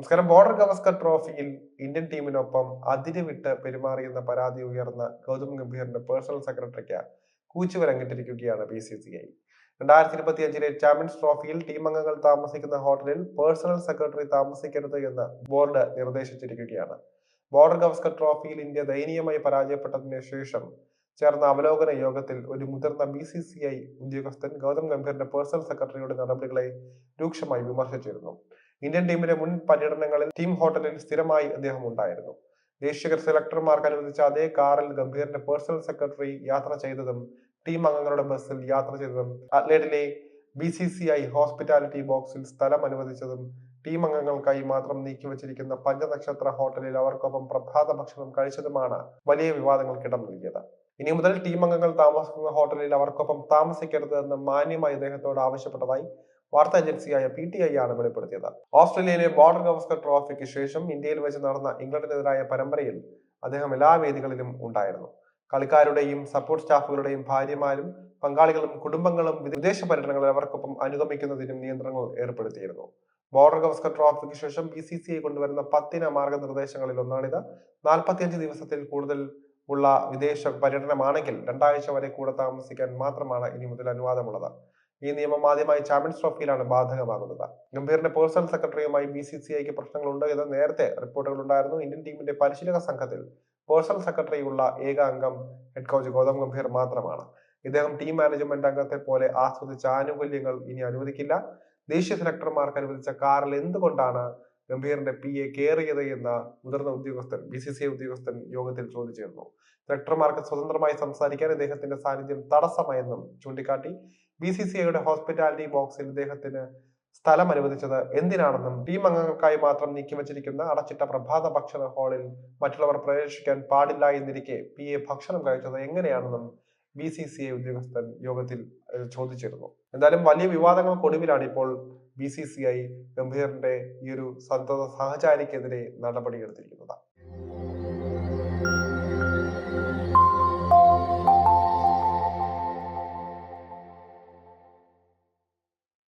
നമസ്കാരം. ബോർഡർ ഗവസ്കർ ട്രോഫിയിൽ ഇന്ത്യൻ ടീമിനൊപ്പം അതിരുവിട്ട് പെരുമാറിയെന്ന പരാതി ഉയർന്ന ഗൗതം ഗംഭീറിന്റെ പേഴ്സണൽ സെക്രട്ടറിക്ക് കൂച്ചുവരങ്ങിട്ടിരിക്കുകയാണ് ബി സി സി ഐ രണ്ടായിരത്തി ഇരുപത്തി അഞ്ചിലെ ചാമ്പ്യൻസ് ട്രോഫിയിൽ ടീം അംഗങ്ങൾ താമസിക്കുന്ന ഹോട്ടലിൽ പേഴ്സണൽ സെക്രട്ടറി താമസിക്കരുത് എന്ന് ബോർഡ് നിർദ്ദേശിച്ചിരിക്കുകയാണ്. ബോർഡർ ഗവസ്കർ ട്രോഫിയിൽ ഇന്ത്യ ദയനീയമായി പരാജയപ്പെട്ടതിന് ശേഷം ചേർന്ന അവലോകന യോഗത്തിൽ ഒരു മുതിർന്ന ബി സി സി ഐ ഉദ്യോഗസ്ഥൻ ഗൗതം ഗംഭീറിന്റെ പേഴ്സണൽ സെക്രട്ടറിയുടെ നടപടികളെ രൂക്ഷമായി വിമർശിച്ചിരുന്നു. ഇന്ത്യൻ ടീമിന്റെ മുൻ പര്യടനങ്ങളിൽ ടീം ഹോട്ടലിൽ സ്ഥിരമായി അദ്ദേഹം ഉണ്ടായിരുന്നു. ദേശീയ സെലക്ടർമാർക്ക് അനുവദിച്ച അതേ കാറിൽ ഗംഭീറിന്റെ പേഴ്സണൽ സെക്രട്ടറി യാത്ര ചെയ്തതും ടീം അംഗങ്ങളുടെ ബസ്സിൽ യാത്ര ചെയ്തതും അത്ലേറ്റിലെ B C C I hospitality ബോക്സിൽ സ്ഥലം അനുവദിച്ചതും ടീം അംഗങ്ങൾക്കായി മാത്രം നീക്കിവച്ചിരിക്കുന്ന പഞ്ചനക്ഷത്ര ഹോട്ടലിൽ അവർക്കൊപ്പം പ്രഭാത ഭക്ഷണം കഴിച്ചതുമാണ് വലിയ വിവാദങ്ങൾക്കിടം നൽകിയത്. ഇനി മുതൽ ടീം അംഗങ്ങൾ താമസിക്കുന്ന ഹോട്ടലിൽ അവർക്കൊപ്പം താമസിക്കരുത് എന്ന് മാന്യമായി അദ്ദേഹത്തോട് ആവശ്യപ്പെട്ടതായി വാർത്താ ഏജൻസിയായ പി ടി ഐ ആണ് വെളിപ്പെടുത്തിയത്. ഓസ്ട്രേലിയയിലെ ബോർഡർ ഗവസ്കർ ട്രോഫിക്ക് ശേഷം ഇന്ത്യയിൽ വെച്ച് നടന്ന ഇംഗ്ലണ്ടിനെതിരായ പരമ്പരയിൽ അദ്ദേഹം എല്ലാ വേദികളിലും ഉണ്ടായിരുന്നു. കളിക്കാരുടെയും സപ്പോർട്ട് സ്റ്റാഫുകളുടെയും ഭാര്യമാരും പങ്കാളികളും കുടുംബങ്ങളും വിദേശ പര്യടനങ്ങളിൽ അവർക്കൊപ്പം അനുഗമിക്കുന്നതിനും നിയന്ത്രണങ്ങൾ ഏർപ്പെടുത്തിയിരുന്നു. ബോർഡർ ഗവസ്കർ ട്രോഫിക്ക് ശേഷം ബി സി സി ഐ കൊണ്ടുവരുന്ന പത്തിന മാർഗനിർദ്ദേശങ്ങളിൽ ഒന്നാണിത്. നാൽപ്പത്തിയഞ്ച് ദിവസത്തിൽ കൂടുതൽ ഉള്ള വിദേശ പര്യടനമാണെങ്കിൽ രണ്ടാഴ്ച വരെ കൂടെ താമസിക്കാൻ മാത്രമാണ് ഇനി മുതൽ അനുവാദമുള്ളത്. ഈ നിയമം ആദ്യമായി ചാമ്പ്യൻസ് ട്രോഫിയിലാണ് ബാധകമാകുന്നത്. ഗംഭീറിന്റെ പേഴ്സണൽ സെക്രട്ടറിയുമായി ബി സി സി ഐക്ക് പ്രശ്നങ്ങളുണ്ട് എന്ന് നേരത്തെ റിപ്പോർട്ടുകൾ ഉണ്ടായിരുന്നു ഇന്ത്യൻ ടീമിന്റെ പരിശീലക സംഘത്തിൽ പേഴ്സണൽ സെക്രട്ടറി ഉള്ള ഏക അംഗം ഹെഡ് കോച്ച് ഗൗതം ഗംഭീർ മാത്രമാണ്. ഇദ്ദേഹം ടീം മാനേജ്മെന്റ് അംഗത്തെ പോലെ ആസ്വദിച്ച ആനുകൂല്യങ്ങൾ ഇനി അനുവദിക്കില്ല. ദേശീയ സെലക്ടർമാർക്ക് അനുവദിച്ച കാറിൽ എന്തുകൊണ്ടാണ് ഗംഭീറിന്റെ പി എ കയറിയത് എന്ന മുതിർന്ന ഉദ്യോഗസ്ഥൻ ബി സി സി ഉദ്യോഗസ്ഥൻ യോഗത്തിൽ ചോദിച്ചിരുന്നു. സെലക്ടർമാർക്ക് സ്വതന്ത്രമായി സംസാരിക്കാൻ ഇദ്ദേഹത്തിന്റെ സാന്നിധ്യം തടസ്സമായെന്നും ചൂണ്ടിക്കാട്ടി. ബി സി സി ഐയുടെ ഹോസ്പിറ്റാലിറ്റി ബോക്സിൽ ഇദ്ദേഹത്തിന് സ്ഥലം അനുവദിച്ചത് എന്തിനാണെന്നും ടീം അംഗങ്ങൾക്കായി മാത്രം നീക്കിവച്ചിരിക്കുന്ന അടച്ചിട്ട പ്രഭാത ഭക്ഷണ ഹാളിൽ മറ്റുള്ളവർ പ്രവേശിക്കാൻ പാടില്ല എന്നിരിക്കെ പി എ ഭക്ഷണം കഴിച്ചത് എങ്ങനെയാണെന്നും ബി സി സി ഐ ഉദ്യോഗസ്ഥൻ യോഗത്തിൽ ചോദിച്ചിരുന്നു. എന്തായാലും വലിയ വിവാദങ്ങൾക്കൊടുവിലാണ് ഇപ്പോൾ ബി സി സി ഐ ഗംഭീറിന്റെ ഈ ഒരു സന്തത സഹചാരിക്കെതിരെ നടപടിയെടുത്തിരിക്കുന്നത്